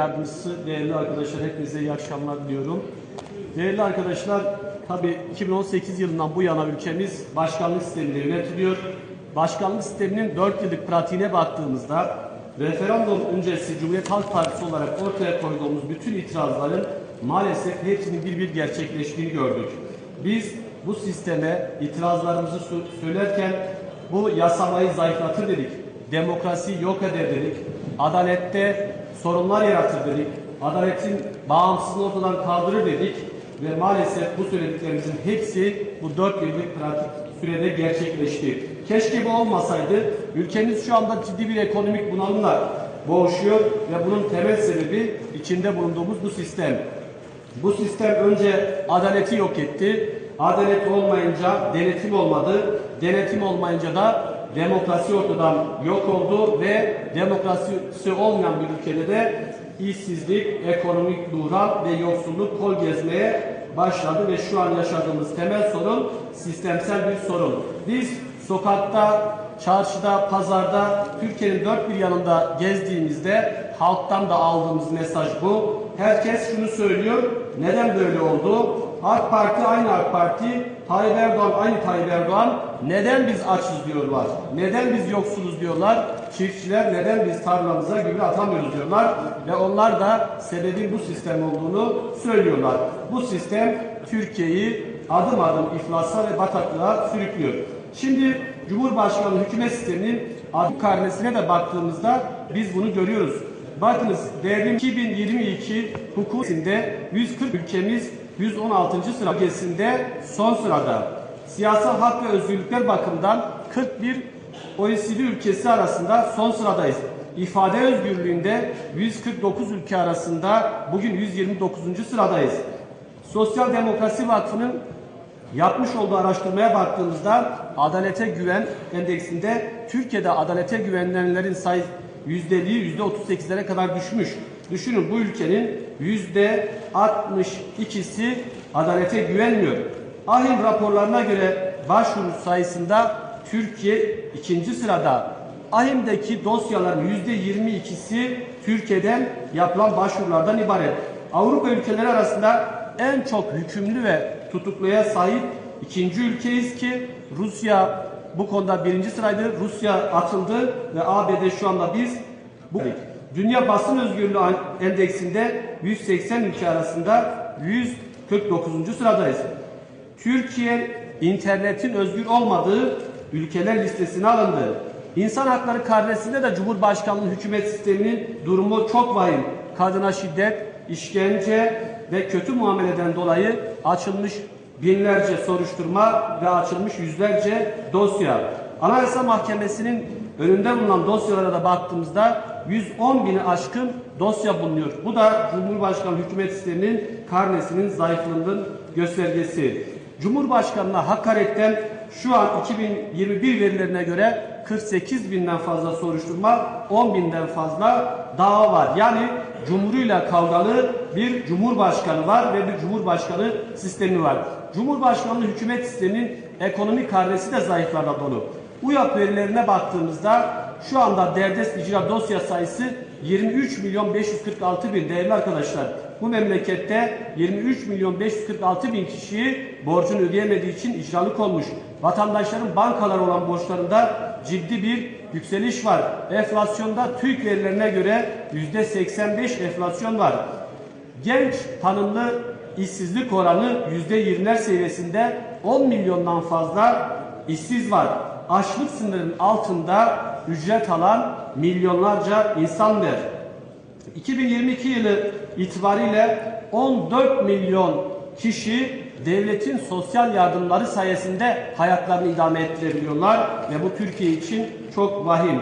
Yardımcısı, değerli arkadaşlar hepinize iyi akşamlar diliyorum. Değerli arkadaşlar, tabii 2018 yılından bu yana ülkemiz başkanlık sistemiyle yönetiliyor. Başkanlık sisteminin 4 yıllık pratiğine baktığımızda referandum öncesi Cumhuriyet Halk Partisi olarak ortaya koyduğumuz bütün itirazların maalesef hepsinin bir bir gerçekleştiğini gördük. Biz bu sisteme itirazlarımızı sö- söylerken bu yasamayı zayıflatır dedik, demokrasiyi yok eder dedik, adalette sorunlar yaratır dedik, adaletin bağımsızlığını ortadan kaldırır dedik ve maalesef bu söylediklerimizin hepsi bu dört yıllık pratik sürede gerçekleşti. Keşke bu olmasaydı. Ülkemiz şu anda ciddi bir ekonomik bunalımla boğuşuyor ve bunun temel sebebi içinde bulunduğumuz bu sistem. Bu sistem önce adaleti yok etti. Adalet olmayınca denetim olmadı. Denetim olmayınca da demokrasi ortadan yok oldu ve demokrasisi olmayan bir ülkede de işsizlik, ekonomik buhran ve yoksulluk kol gezmeye başladı ve şu an yaşadığımız temel sorun sistemsel bir sorun. Biz sokakta, çarşıda, pazarda, Türkiye'nin dört bir yanında gezdiğimizde halktan da aldığımız mesaj bu. Herkes şunu söylüyor. Neden böyle oldu? AK Parti aynı AK Parti, Tayyip Erdoğan aynı Tayyip Erdoğan. Neden biz açız diyorlar? Neden biz yoksuluz diyorlar? Çiftçiler neden biz tarlamıza gübre atamıyoruz diyorlar. Ve onlar da sebebin bu sistem olduğunu söylüyorlar. Bu sistem Türkiye'yi adım adım iflasa ve bataklığa sürüklüyor. Şimdi Cumhurbaşkanlığı hükümet sisteminin adı karnesine de baktığımızda biz bunu görüyoruz. Bakınız devrim 2022 hukukinde 140 ülkemiz 116. sıra ülkesinde son sırada. Siyasal hak ve özgürlükler bakımından 41 OECD ülkesi arasında son sıradayız. İfade özgürlüğünde 149 ülke arasında bugün 129. sıradayız. Sosyal Demokrasi Vakfı'nın yapmış olduğu araştırmaya baktığımızda adalete güven endeksinde Türkiye'de adalete güvenenlerin sayı yüzdeliği yüzde 38'lere kadar düşmüş. Düşünün bu ülkenin yüzde 62'si adalete güvenmiyor. Ahim raporlarına göre başvuru sayısında Türkiye ikinci sırada. Ahim'deki dosyaların yüzde 22'si Türkiye'den yapılan başvurulardan ibaret. Avrupa ülkeleri arasında en çok hükümlü ve tutukluya sahip ikinci ülkeyiz ki Rusya bu konuda birinci sıraydı. Rusya atıldı ve ABD şu anda biz bu Dünya Basın Özgürlüğü Endeksinde 180 ülke arasında 149. sıradayız. Türkiye internetin özgür olmadığı ülkeler listesine alındı. İnsan hakları karnesinde de Cumhurbaşkanlığı hükümet sisteminin durumu çok vahim. Kadına şiddet, işkence ve kötü muameleden dolayı açılmış binlerce soruşturma ve açılmış yüzlerce dosya. Anayasa Mahkemesi'nin önünde bulunan dosyalara da baktığımızda 110 bini aşkın dosya bulunuyor. Bu da Cumhurbaşkanı hükümet sisteminin karnesinin zayıflığının göstergesi. Cumhurbaşkanına hakaretten şu an 2021 verilerine göre 48 binden fazla soruşturma, 10 binden fazla dava var. Yani cumhuruyla kavgalı bir cumhurbaşkanı var ve bir cumhurbaşkanı sistemi var. Cumhurbaşkanlığı hükümet sisteminin ekonomik karnesi de zayıflarla dolu. UYAP verilerine baktığımızda şu anda derdest icra dosya sayısı 23 milyon 546 bin değerli arkadaşlar. Bu memlekette 23 milyon 546 bin kişiyi borcunu ödeyemediği için icralık olmuş. Vatandaşların bankalara olan borçlarında ciddi bir yükseliş var. Enflasyonda TÜİK verilerine göre %85 enflasyon var. Genç tanımlı işsizlik oranı %20'ler seviyesinde 10 milyondan fazla işsiz var. Açlık sınırının altında ücret alan milyonlarca insan var. 2022 yılı itibariyle 14 milyon kişi devletin sosyal yardımları sayesinde hayatlarını idame ettirebiliyorlar ve bu Türkiye için çok vahim.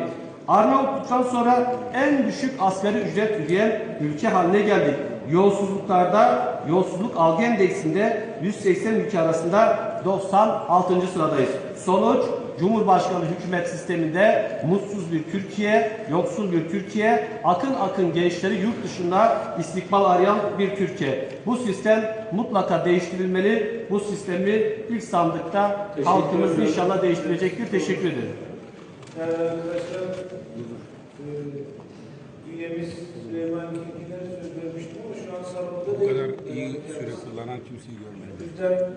Arnavutluk'tan sonra en düşük asgari ücret ödeyen ülke haline geldik. Yolsuzluklarda, yolsuzluk algı endeksinde 180 ülke arasında 96. sıradayız. Sonuç, Cumhurbaşkanı hükümet sisteminde mutsuz bir Türkiye, yoksul bir Türkiye, akın akın gençleri yurt dışında istikbal arayan bir Türkiye. Bu sistem mutlaka değiştirilmeli. Bu sistemi ilk sandıkta Teşekkür halkımız ediyorum. inşallah değiştirecektir. Teşekkür ederim. Değerli arkadaşlar, e, üyemiz Süleyman Kinkiler söz vermiştim ama şu an salonda Bu değil. kadar iyi süre kullanan kimseyi görmedim. Bizden